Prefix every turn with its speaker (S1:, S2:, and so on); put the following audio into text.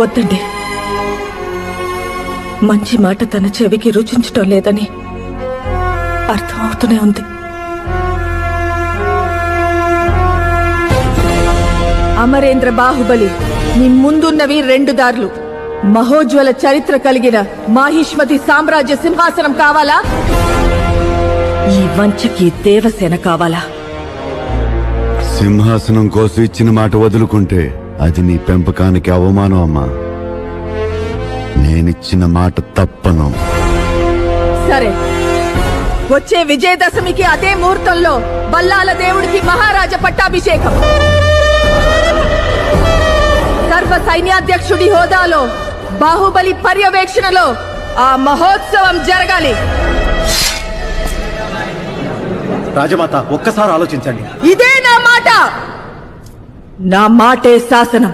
S1: వద్దండి. మంచి మాట తన చెవికి రుచించటం లేదని అర్థమవుతూనే ఉంది. అమరేంద్ర బాహుబలి నీ ముందున్నవి రెండు దారులు. మహోజ్వల చరిత్ర కలిగిన మాహిష్మతి సామ్రాజ్య సింహాసనం కావాలా? ఈ వంచకి దేవసేన కావాలా?
S2: సింహాసనం కోసం ఇచ్చిన మాట వదులుకుంటే అది నీ పెంపకానికి అవమానం అమ్మా. నేనిచ్చిన మాట తప్పను.
S1: సరే. వచ్చే విజయదశమికి అదే ముహూర్తంలో బల్లాల దేవుడికి మహారాజ పట్టాభిషేకం. సర్వ సైన్యాధ్యక్షుడి హోదాలో బాహుబలి పర్యవేక్షణలో ఆ మహోత్సవం జరగాలి.
S3: రాజమాత ఒక్కసారి ఆలోచించండి.
S1: ఇదే నా మాట! నా మాటే శాసనం.